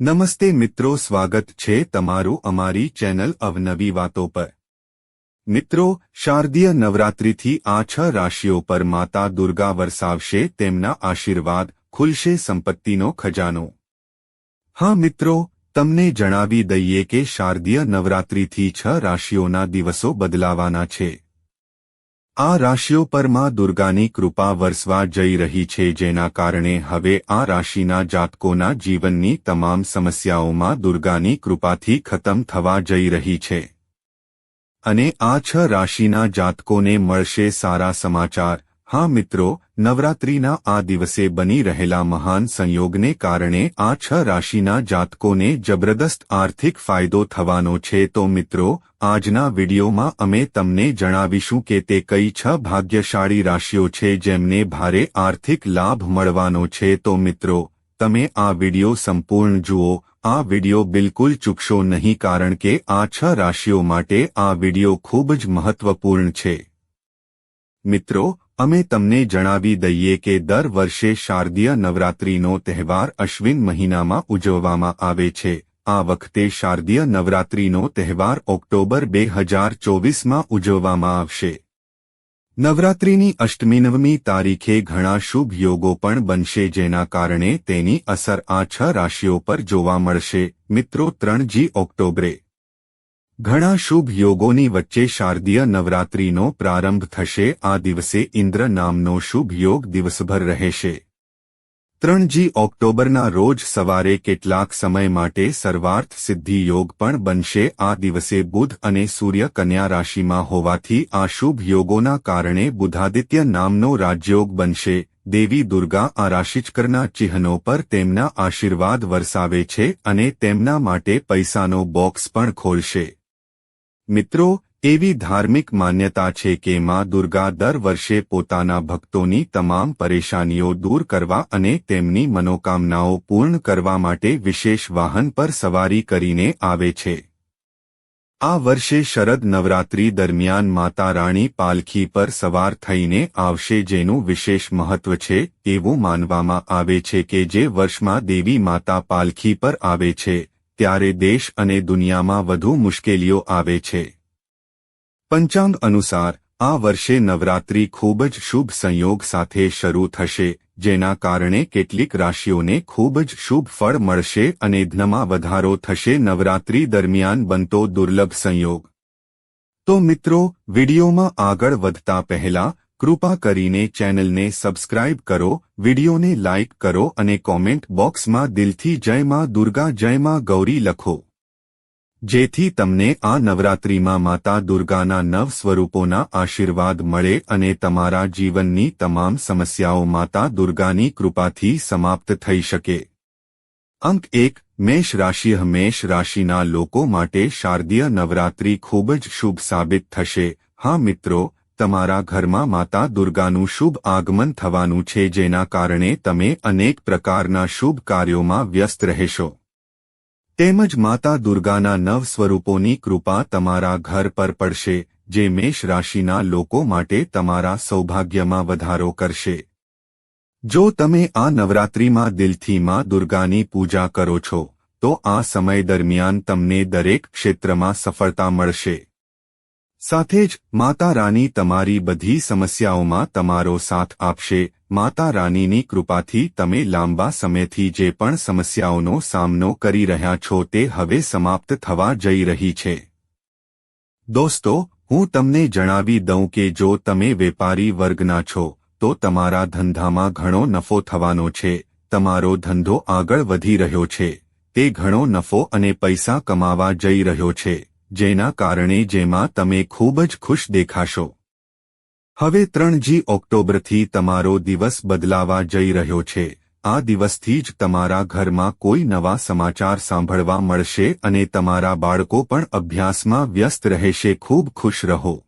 નમસ્તે મિત્રો, સ્વાગત છે તમારું અમારી ચેનલ અવનવી વાતો પર. મિત્રો, શારદીય નવરાત્રિથી આ છ રાશિઓ પર માતા દુર્ગા વરસાવશે, તેમના આશીર્વાદ, ખુલશે સંપત્તિનો ખજાનો. હા મિત્રો, તમને જણાવી દઈએ કે શારદીય નવરાત્રિથી છ રાશિઓના દિવસો બદલાવાના છે. આ રાશિઓ પરમાં દુર્ગાની કૃપા વરસવા જઈ રહી છે જેના કારણે હવે આ રાશિના જાતકોના જીવનની તમામ સમસ્યાઓમાં દુર્ગાની કૃપાથી ખતમ થવા જઈ રહી છે. અને આ છ રાશિના જાતકોને મળશે સારા સમાચાર. હા મિત્રો, નવરાત્રિના આ દિવસે બની રહેલા મહાન સંયોગને કારણે આ છ રાશિના જાતકોને જબરદસ્ત આર્થિક ફાયદો થવાનો છે. તો મિત્રો, આજના વિડીયોમાં અમે તમને જણાવીશું કે તે કઈ છ ભાગ્યશાળી રાશિઓ છે જેમને ભારે આર્થિક લાભ મળવાનો છે. તો મિત્રો, તમે આ વીડિયો સંપૂર્ણ જુઓ. આ વીડિયો બિલકુલ ચૂકશો નહીં કારણ કે આ છ રાશિઓ માટે આ વીડિયો ખૂબ જ મહત્વપૂર્ણ છે. મિત્રો અમે તમને જણાવી દઈએ કે દર વર્ષે શારદીય નવરાત્રિનો તહેવાર અશ્વિન મહિનામાં ઉજવવામાં આવે છે. આ વખતે શારદીય નવરાત્રિનો તહેવાર ઓક્ટોબર બે હજાર ચોવીસમાં ઉજવવામાં આવશે. નવરાત્રિની અષ્ટમી તારીખે ઘણા શુભ યોગો પણ બનશે જેના કારણે તેની અસર આ છ રાશિઓ પર જોવા મળશે. મિત્રો ત્રણ જી ઓક્ટોબરે ઘણા શુભ યોગોની વચ્ચે શારદીય નવરાત્રિનો પ્રારંભ થશે. આ દિવસે ઇન્દ્ર નામનો શુભ યોગ દિવસભર રહેશે. ત્રણજી ઓક્ટોબરના રોજ સવારે કેટલાક સમય માટે સર્વાર્થ સિદ્ધિ યોગ પણ બનશે. આ દિવસે બુધ અને સૂર્ય કન્યા રાશિમાં હોવાથી આ શુભ યોગોના કારણે બુધાદિત્ય નામનો રાજયોગ બનશે. દેવી દુર્ગા આ રાશિચકરના ચિહ્નો પર તેમના આશીર્વાદ વરસાવે છે અને તેમના માટે પૈસાનો બોક્સ પણ ખોલશે. મિત્રો, એવી ધાર્મિક માન્યતા છે કે માં દુર્ગા દર વર્ષે પોતાના ભક્તોની તમામ પરેશાનીઓ દૂર કરવા અને તેમની મનોકામનાઓ પૂર્ણ કરવા માટે વિશેષ વાહન પર સવારી કરીને આવે છે. આ વર્ષે શરદ નવરાત્રી દરમિયાન માતા રાણી પાલખી પર સવાર થઈને આવશે જેનું વિશેષ મહત્વ છે એવું માનવામાં આવે છે કે જે વર્ષમાં દેવી માતા પાલખી પર આવે છે. ત્યારે દેશ અને દુનિયામાં વધુ મુશ્કેલીઓ આવે છે. પંચાંગ અનુસાર, આ વર્ષે નવરાત્રી ખૂબ જ શુભ સંયોગ સાથે શરૂ થશે, જેના કારણે કેટલીક રાશિઓને ખૂબ જ શુભ ફળ મળશે અને ધનમાં વધારો થશે. નવરાત્રી દરમિયાન બનતો દુર્લભ સંયોગ. તો મિત્રો, વિડીયોમાં આગળ વધતા પહેલા કૃપા કરીને ચેનલને સબસ્ક્રાઇબ કરો, વિડીયોને લાઇક કરો અને કોમેન્ટ બોક્સમાં દિલથી જય માં દુર્ગા, જય માં ગૌરી લખો. જેથી તમને આ નવરાત્રિમાં માતા દુર્ગાના નવ સ્વરૂપોના આશીર્વાદ મળે અને તમારા જીવનની તમામ સમસ્યાઓ માતા દુર્ગાની કૃપાથી સમાપ્ત થઈ શકે. અંક એક, મેષ રાશિ મેષ રાશિના લોકો માટે શારદીય નવરાત્રિ ખૂબ જ શુભ સાબિત થશે. હા મિત્રો તમારા ઘરમાં માતા દુર્ગાનું શુભ આગમન થવાનું છે જેના કારણે તમે અનેક પ્રકારના શુભ કાર્યોમાં વ્યસ્ત રહેશો. તેમજ માતા દુર્ગાના નવ સ્વરૂપોની કૃપા તમારા ઘર પર પડશે, જે મેષ રાશિના લોકો માટે તમારા સૌભાગ્યમાં વધારો કરશે. જો તમે આ નવરાત્રિમાં દિલથી માં દુર્ગાની પૂજા કરો છો, તો આ સમય દરમિયાન તમને દરેક ક્ષેત્રમાં સફળતા મળશે. સાથે જ માતા રાની તમારી બધી સમસ્યાઓમાં તમારો સાથ આપશે. માતા રાનીની કૃપાથી તમે લાંબા સમયથી જે પણ સમસ્યાઓનો સામનો કરી રહ્યા છો તે હવે સમાપ્ત થવા જઈ રહી છે. દોસ્તો, હું તમને જણાવી દઉં કે જો તમે વેપારી વર્ગના છો, તો તમારા ધંધામાં ઘણો નફો થવાનો છે. તમારો ધંધો આગળ વધી રહ્યો છે. તે ઘણો નફો અને પૈસા કમાવા જઈ રહ્યો છે. જેના કારણે જેમાં તમે ખૂબ જ ખુશ દેખાશો. હવે ત્રણજી ઓક્ટોબરથી તમારો દિવસ બદલાવા જઈ રહ્યો છે. આ દિવસથી જ તમારા ઘરમાં કોઈ નવા સમાચાર સાંભળવા મળશે અને તમારા બાળકો પણ અભ્યાસમાં વ્યસ્ત રહેશે, ખૂબ ખુશ રહો.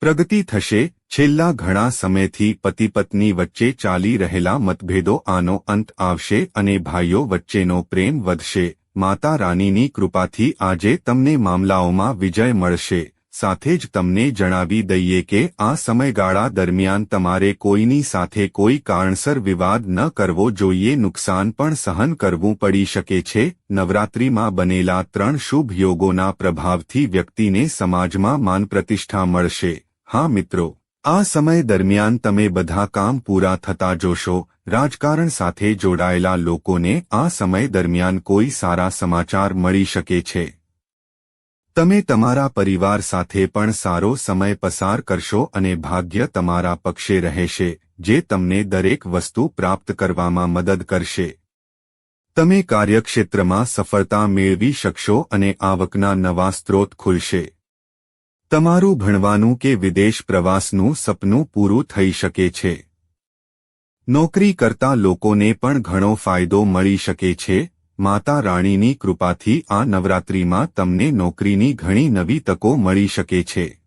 પ્રગતિ થશે. છેલ્લા ઘણા સમયથી પતિ પત્ની વચ્ચે ચાલી રહેલા મતભેદો આનો અંત આવશે અને ભાઈઓ વચ્ચેનો પ્રેમ વધશે. માતા રાનીની કૃપાથી આજે તમને મામલાઓમાં વિજય મળશે. સાથે જ તમને જણાવી દઈએ કે આ સમયગાળા દરમિયાન તમારે કોઈની સાથે કોઈ કારણસર વિવાદ ન કરવો જોઈએ. નુકસાન પણ સહન કરવું પડી શકે છે. નવરાત્રિમાં બનેલા ત્રણ શુભ યોગોના પ્રભાવથી વ્યક્તિને સમાજમાં માન પ્રતિષ્ઠા મળશે. હા મિત્રો, આ સમય દરમિયાન તમે બધા કામ પૂરા થતા જોશો. રાજકારણ સાથે જોડાયેલા લોકોને આ સમય દરમિયાન કોઈ સારા સમાચાર મળી શકે છે. તમે તમારા પરિવાર સાથે પણ સારો સમય પસાર કરશો અને ભાગ્ય તમારા પક્ષે રહેશે, જે તમને દરેક વસ્તુ પ્રાપ્ત કરવામાં મદદ કરશે. તમે કાર્યક્ષેત્રમાં સફળતા મેળવી શકશો અને આવકના નવા સ્ત્રોત ખુલશે. તમારું ભણવાનું કે વિદેશ પ્રવાસનું સપનું પૂરું થઈ શકે છે. નોકરી કરતા લોકોને પણ ઘણો ફાયદો મળી શકે છે. માતા રાણીની કૃપાથી આ નવરાત્રિમાં તમને નોકરીની ઘણી નવી તકો મળી શકે છે.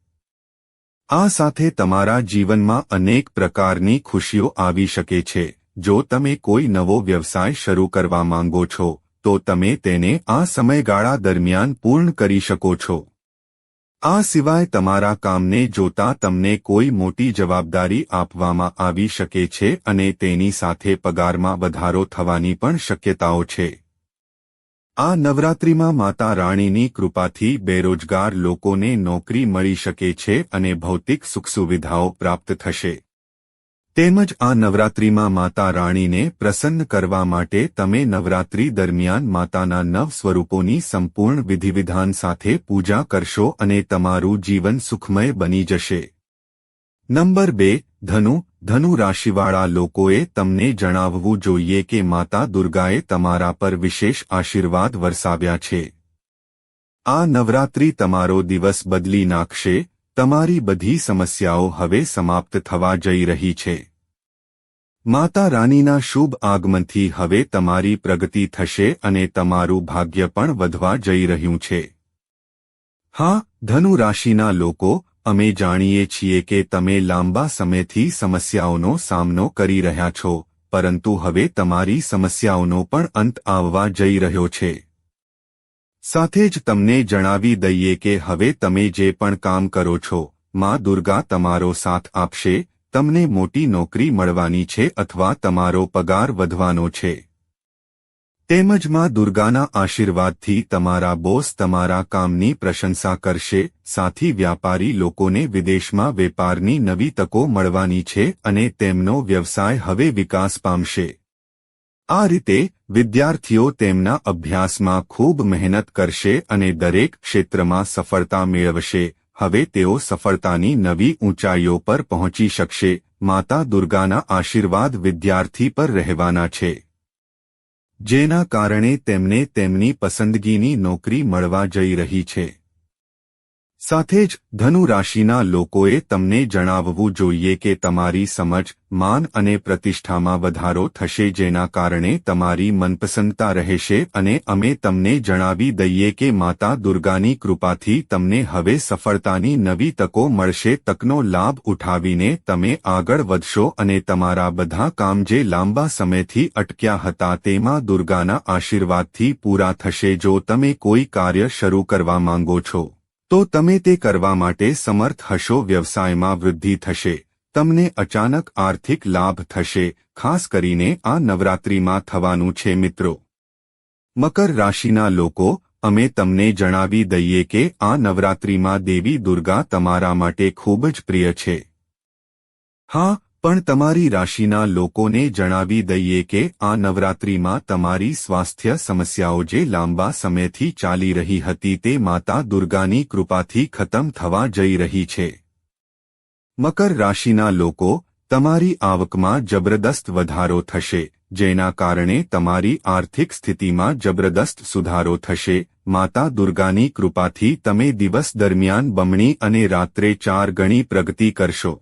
આ સાથે તમારા જીવનમાં અનેક પ્રકારની ખુશીઓ આવી શકે છે. જો તમે કોઈ નવો વ્યવસાય શરૂ કરવા માંગો છો, તો તમે તેને આ સમયગાળા દરમિયાન પૂર્ણ કરી શકો છો. આ સિવાય તમારા કામને જોતા તમને કોઈ મોટી જવાબદારી આપવામાં આવી શકે છે અને તેની સાથે પગારમાં વધારો થવાની પણ શક્યતાઓ છે. આ નવરાત્રિમાં માતા રાણીની કૃપાથી બેરોજગાર લોકોને નોકરી મળી શકે છે અને ભૌતિક સુખસુવિધાઓ પ્રાપ્ત થશે. તેમજ આ નવરાત્રિમાં માતા રાણીને પ્રસન્ન કરવા માટે તમે નવરાત્રિ દરમિયાન માતાના નવ સ્વરૂપોની સંપૂર્ણ વિધિવિધાન સાથે પૂજા કરશો અને તમારું જીવન સુખમય બની જશે. નંબર બે, ધનુ. ધનુ રાશિવાળા લોકોએ તમને જણાવવું જોઈએ કે માતા દુર્ગાએ તમારા પર વિશેષ આશીર્વાદ વરસાવ્યા છે. આ નવરાત્રી તમારો દિવસ બદલી નાખશે. તમારી બધી સમસ્યાઓ હવે સમાપ્ત થવા જઈ રહી છે. માતા રાનીના શુભ આગમનથી હવે તમારી પ્રગતિ થશે અને તમારું ભાગ્ય પણ વધવા જઈ રહ્યું છે. હા, ધનુ રાશિના લોકો, અમે જાણીએ છીએ કે તમે લાંબા સમયથી સમસ્યાઓનો સામનો કરી રહ્યા છો, પરંતુ હવે તમારી સમસ્યાઓનો પણ અંત આવવા જઈ રહ્યો છે. સાથે જ તમને જણાવી દઈએ કે હવે તમે જે પણ કામ કરો છો, માં દુર્ગા તમારો સાથ આપશે તમને મોટી નોકરી મળવાની છે અથવા તમારો પગાર વધવાનો છે. તેમજમાં દુર્ગાના આશીર્વાદથી તમારા બોસ તમારા કામની પ્રશંસા કરશે, સાથી વ્યાપારી લોકોને વિદેશમાં વેપારની નવી તકો મળવાની છે અને તેમનો વ્યવસાય હવે વિકાસ પામશે. આ રીતે, વિદ્યાર્થીઓ તેમના અભ્યાસમાં ખૂબ મહેનત કરશે અને દરેક ક્ષેત્રમાં સફળતા મેળવશે હવે તેઓ સફળતાની નવી ઊંચાઈઓ પર પહોંચી શકશે, માતા દુર્ગાના આશીર્વાદ વિદ્યાર્થી પર રહેવાના છે. જેના કારણે તેમને તેમની પસંદગીની નોકરી મળવા જઈ રહી છે. સાથે જ ધનુ રાશિના લોકોએ તમને જણાવવું જોઈએ કે તમારી સમજ, માન અને પ્રતિષ્ઠામાં વધારો થશે જેના કારણે તમારી મનપસંદતા રહેશે અને અમે તમને જણાવી દઈએ કે માતા દુર્ગાની કૃપાથી તમને હવે સફળતાની નવી તકો મળશે. તકનો લાભ ઉઠાવીને તમે આગળ વધશો અને તમારા બધા કામ જે લાંબા સમયથી અટક્યા હતા તેમાં દુર્ગાના આશીર્વાદથી પૂરા થશે. જો તમે કોઈ કાર્ય શરૂ કરવા માંગો છો તો તમે તે કરવા માટે સમર્થ હશો, વ્યવસાયમાં વૃદ્ધિ થશે, તમને અચાનક આર્થિક લાભ થશે, ખાસ કરીને આ નવરાત્રિમાં થવાનું છે મિત્રો. મકર રાશિના લોકો, અમે તમને જણાવી દઈએ કે આ નવરાત્રિમાં દેવી દુર્ગા તમારા માટે ખૂબ જ પ્રિય છે. હા પણ તમારી રાશિના લોકોને જણાવી દઈએ કે આ નવરાત્રિમાં તમારી સ્વાસ્થ્ય સમસ્યાઓ જે લાંબા સમયથી ચાલી રહી હતી તે માતા દુર્ગાની કૃપાથી ખતમ થવા જઈ રહી છે. મકર રાશિના લોકો, તમારી આવકમાં જબરદસ્ત વધારો થશે, જેના કારણે તમારી આર્થિક સ્થિતિમાં જબરદસ્ત સુધારો થશે. માતા દુર્ગાની કૃપાથી તમે દિવસ દરમિયાન બમણી અને રાત્રે ચાર ગણી પ્રગતિ કરશો.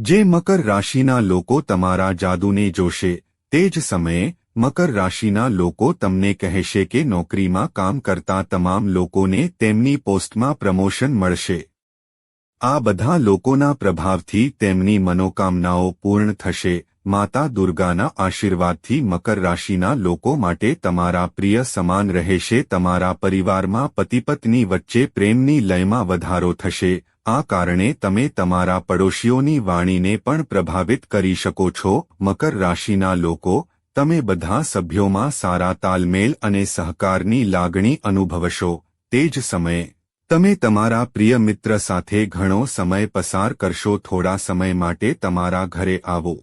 જે મકર રાશિના લોકો તમારા જાદુને જોશે, તે જ સમયે મકર રાશિના લોકો તમને કહેશે કે નોકરીમાં કામ કરતા તમામ લોકોને તેમની પોસ્ટમાં પ્રમોશન મળશે. આ બધા લોકોના પ્રભાવથી તેમની મનોકામનાઓ પૂર્ણ થશે. માતા દુર્ગાના આશીર્વાદથી મકર રાશિના લોકો માટે તમારા પ્રિય સમાન રહેશે. તમારા પરિવારમાં પતિપત્ની વચ્ચે પ્રેમની લયમાં વધારો થશે. આ કારણે તમે તમારા પડોશીઓની વાણીને પણ પ્રભાવિત કરી શકો છો. મકર રાશિના લોકો, તમે બધા સભ્યોમાં સારા તાલમેલ અને સહકારની લાગણી અનુભવશો. તે જ સમયે, તમે તમારા પ્રિય મિત્ર સાથે ઘણો સમય પસાર કરશો. થોડા સમય માટે તમારા ઘરે આવો.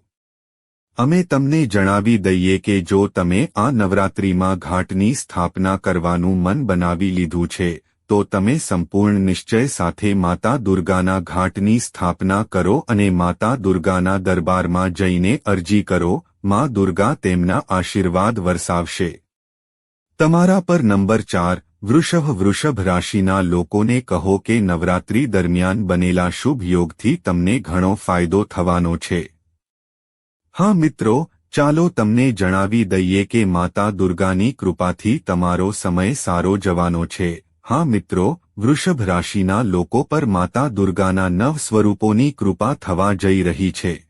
અમે તમને જણાવી દઈએ કે જો તમે આ નવરાત્રિમાં ઘાટની સ્થાપના કરવાનું મન બનાવી લીધું છે તો તમે સંપૂર્ણ નિશ્ચય સાથે માતા દુર્ગાના ઘાટની સ્થાપના કરો અને માતા દુર્ગાના દરબારમાં જઈને અરજી કરો, માં દુર્ગા તેમના આશીર્વાદ વરસાવશે. તમારા પર નંબર ચાર, વૃષભ વૃષભ રાશિના લોકોને કહો કે નવરાત્રી દરમિયાન બનેલા શુભ યોગથી તમને ઘણો ફાયદો થવાનો છે. હા મિત્રો, ચાલો તમને જણાવી દઈએ કે માતા દુર્ગાની કૃપાથી તમારો સમય સારો જવાનો છે. હા મિત્રો, વૃષભ રાશિના લોકો પર માતા દુર્ગાના નવ સ્વરૂપોની કૃપા થવા જઈ રહી છે.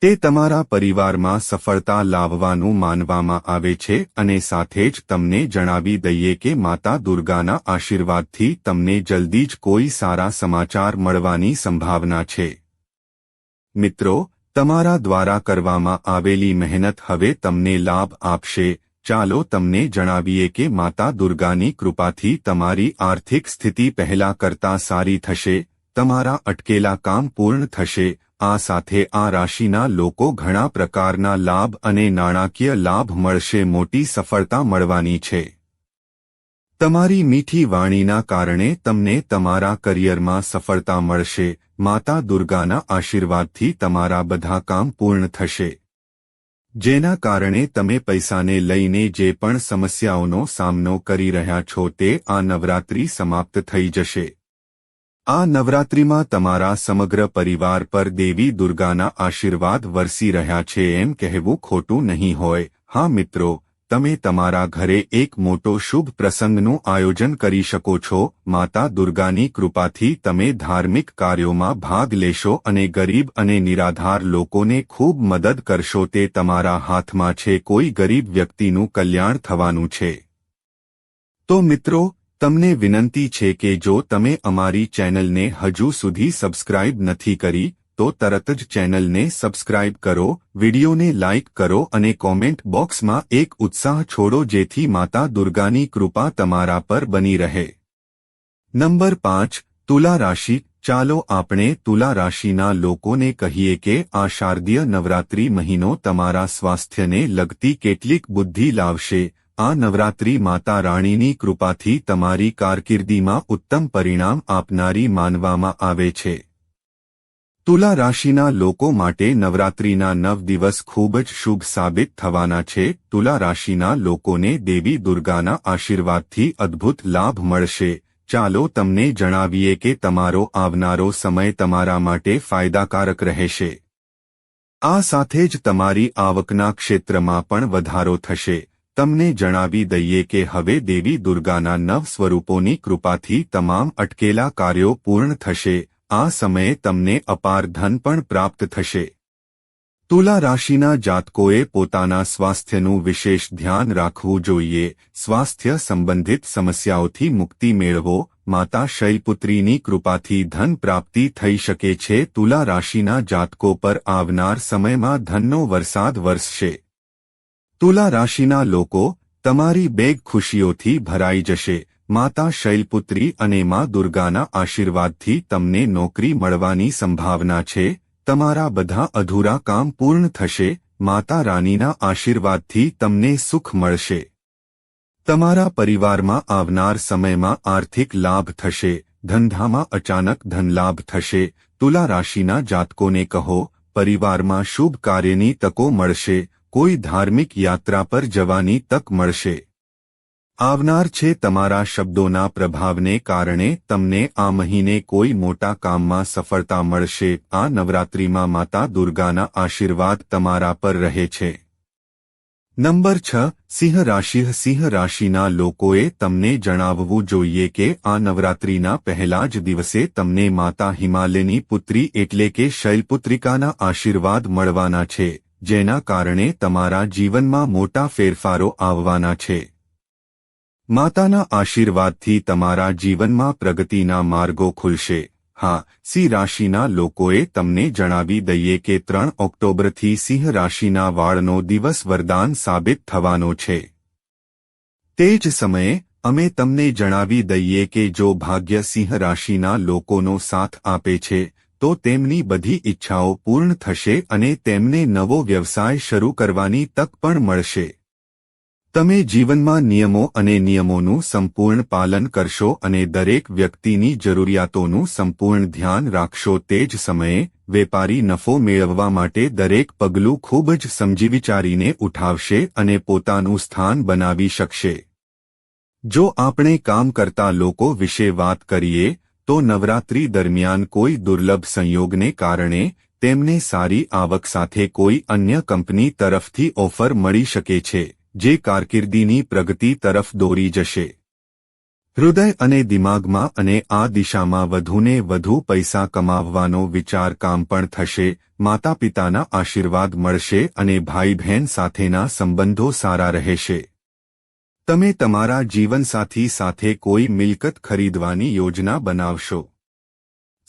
તે તમારા પરિવારમાં સફળતા લાવવાનું માનવામાં આવે છે અને સાથે જ તમને જણાવી દઈએ કે માતા દુર્ગાના આશીર્વાદથી તમને જલ્દી જ કોઈ સારા સમાચાર મળવાની સંભાવના છે. મિત્રો, તમારા દ્વારા કરવામાં આવેલી મહેનત હવે તમને લાભ આપશે. ચાલો તમને જણાવીએ કે માતા દુર્ગાની કૃપાથી તમારી આર્થિક સ્થિતિ પહેલા કરતા સારી થશે, તમારા અટકેલા કામ પૂર્ણ થશે, આ સાથે આ રાશિના લોકો ઘણા પ્રકારના લાભ અને નાણાકીય લાભ મળશે, મોટી સફળતા મળવાની છે. તમારી મીઠી વાણીના કારણે તમને તમારા કરિયરમાં સફળતા મળશે, માતા દુર્ગાના આશીર્વાદથી તમારા બધા કામ પૂર્ણ થશે. જેના કારણે તમે પૈસાને લઈને જે પણ સમસ્યાઓનો સામનો કરી રહ્યા છો તે આ નવરાત્રી સમાપ્ત થઈ જશે. આ નવરાત્રિમાં તમારા સમગ્ર પરિવાર પર દેવી દુર્ગાના આશીર્વાદ વરસી રહ્યા છે એમ કહેવું ખોટું નહીં હોય. હા મિત્રો તમે તમારા ઘરે એક મોટો શુભ પ્રસંગનું આયોજન કરી શકો છો. માતા દુર્ગાની કૃપાથી તમે ધાર્મિક કાર્યોમાં ભાગ લેશો અને ગરીબ અને નિરાધાર લોકોને ખૂબ મદદ કરશો. તે તમારા હાથમાં છે. કોઈ ગરીબ વ્યક્તિનું કલ્યાણ થવાનું છે. તો મિત્રો, તમને વિનંતી છે કે જો તમે અમારી ચેનલને હજુ સુધી સબસ્ક્રાઇબ નથી કરી તો તરત જ ચેનલને સબસ્ક્રાઇબ કરો, વિડિયોને લાઇક કરો અને કોમેન્ટ બોક્સમાં એક ઉત્સાહ છોડો જેથી માતા દુર્ગાની કૃપા તમારા પર બની રહે. નંબર પાંચ, તુલા રાશિ. ચાલો આપણે તુલા રાશિના લોકોને કહીએ કે આ શારદીય નવરાત્રી મહિનો તમારા સ્વાસ્થ્યને લગતી કેટલીક બુદ્ધિ લાવશે. આ નવરાત્રી માતા રાણીની કૃપાથી તમારી કારકિર્દીમાં ઉત્તમ પરિણામ આપનારી માનવામાં આવે છે. તુલા રાશિના લોકો માટે નવરાત્રીના નવ દિવસ ખૂબ જ શુભ સાબિત થવાના છે. તુલા રાશિના લોકોને દેવી દુર્ગાના આશીર્વાદથી અદ્ભુત લાભ મળશે. ચાલો તમને જણાવીએ કે તમારો આવનારો સમય તમારા માટે ફાયદાકારક રહેશે. આ સાથે જ તમારી આવકના ક્ષેત્રમાં પણ વધારો થશે. તમને જણાવી દઈએ કે હવે દેવી દુર્ગાના નવ સ્વરૂપોની કૃપાથી તમામ અટકેલા કાર્યો પૂર્ણ થશે. આ સમયે તમને અપાર ધન પણ પ્રાપ્ત થશે. તુલા રાશિના જાતકોએ પોતાના સ્વાસ્થ્યનું વિશેષ ધ્યાન રાખવું જોઈએ. સ્વાસ્થ્ય સંબંધિત સમસ્યાઓથી મુક્તિ મેળવો. માતા શૈલપુત્રીની કૃપાથી ધન પ્રાપ્તિ થઈ શકે છે. તુલા રાશિના જાતકો પર આવનાર સમયમાં ધનનો વરસાદ વરસશે. તુલા રાશિના લોકો તમારી બેગ ખુશીઓથી ભરાઈ જશે. માતા શૈલપુત્રી અને મા દુર્ગાના આશીર્વાદથી તમને નોકરી મળવાની સંભાવના છે, તમારા બધા અધૂરા કામ પૂર્ણ થશે, માતા રાનીના આશીર્વાદથી તમને સુખ મળશે. તમારા પરિવારમાં આવનાર સમયમાં આર્થિક લાભ થશે, ધંધામાં અચાનક ધનલાભ થશે, તુલા રાશિના જાતકોને કહો, પરિવારમાં શુભ કાર્યની તકો મળશે, કોઈ ધાર્મિક યાત્રા પર જવાની તક મળશે. આવનાર છે તમારા શબ્દોના પ્રભાવને કારણે તમને આ મહિને કોઈ મોટા કામમાં સફળતા મળશે. આ નવરાત્રિમાં માતા દુર્ગાના આશીર્વાદ તમારા પર રહે છે. નંબર છ, સિંહ રાશિ. સિંહ રાશિના લોકોએ તમને જણાવવું જોઈએ કે આ નવરાત્રિના પહેલા જ દિવસે તમને માતા હિમાલયની પુત્રી એટલે કે શૈલપુત્રિકાના આશીર્વાદ મળવાના છે, જેના કારણે તમારા જીવનમાં મોટા ફેરફારો આવવાના છે. માતાના આશીર્વાદથી તમારા જીવનમાં પ્રગતિના માર્ગો ખુલશે. હા, સિંહ રાશિના લોકોએ તમને જણાવી દઈએ કે ત્રણ ઓક્ટોબરથી સિંહ રાશિના વાળનો દિવસ વરદાન સાબિત થવાનો છે. તે જ સમયે, અમે તમને જણાવી દઈએ કે જો ભાગ્ય સિંહ રાશિના લોકોનો સાથ આપે છે, તો તેમની બધી ઈચ્છાઓ પૂર્ણ થશે અને તેમને નવો વ્યવસાય શરૂ કરવાની તક પણ મળશે. તમે જીવનમાં નિયમો અને નિયમોનું સંપૂર્ણ પાલન કરશો અને દરેક વ્યક્તિની જરૂરિયાતોનું સંપૂર્ણ ધ્યાન રાખશો, તે જ સમયે વેપારી નફો મેળવવા માટે દરેક પગલું ખૂબ જ સમજી વિચારીને ઉઠાવશે અને પોતાનું સ્થાન બનાવી શકશે. જો આપણે કામ કરતા લોકો વિશે વાત કરીએ, તો નવરાત્રી દરમિયાન કોઈ દુર્લભ સંયોગને કારણે તેમને સારી આવક સાથે કોઈ અન્ય કંપની તરફથી ઓફર મળી શકે છે. જે કારકિર્દીની પ્રગતિ તરફ દોરી જશે. હૃદય અને દિમાગમાં અને આ દિશામાં વધુને વધુ પૈસા કમાવવાનો વિચાર કામ પણ થશે માતા પિતાના આશીર્વાદ મળશે અને ભાઈ બહેન સાથેના સંબંધો સારા રહેશે. તમે તમારા જીવનસાથી સાથે કોઈ મિલકત ખરીદવાની યોજના બનાવશો.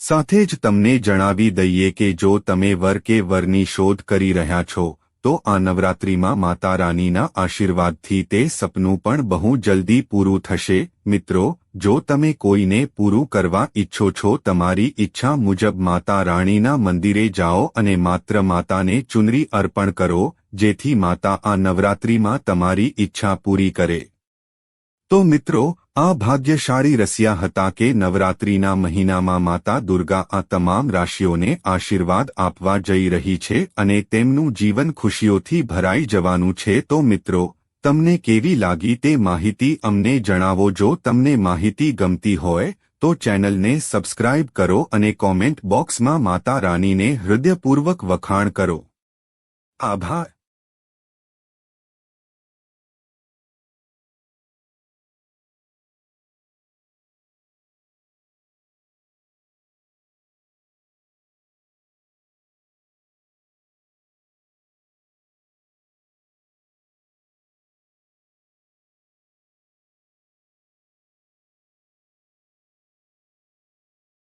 સાથે જ તમને જણાવી દઈએ કે જો તમે વર કે વરની શોધ કરી રહ્યા છો તો આ નવરાત્રિમાં માતા રાનીના આશીર્વાદથી તે સપનું પણ બહુ જલ્દી પૂરું થશે. મિત્રો, જો તમે કોઈને પૂરું કરવા ઈચ્છો છો, તમારી ઈચ્છા મુજબ માતા રાણીના મંદિરે જાઓ અને માત્ર માતાને ચુનરી અર્પણ કરો, જેથી માતા આ નવરાત્રિમાં તમારી ઈચ્છા પૂરી કરે. તો મિત્રો આ ભાગ્યશાળી રસિયા હતા કે નવરાત્રિના મહિનામાં માતા દુર્ગા આ તમામ રાશિઓને આશીર્વાદ આપવા જઈ રહી છે અને તેમનું જીવન ખુશીઓથી ભરાઈ જવાનું છે. તો મિત્રો, તમને કેવી લાગી તે માહિતી અમને જણાવો. જો તમને માહિતી ગમતી હોય, તો ચેનલને સબસ્ક્રાઇબ કરો અને કોમેન્ટ બોક્સમાં માતા રાનીને હૃદયપૂર્વક વખાણ કરો. આભાર.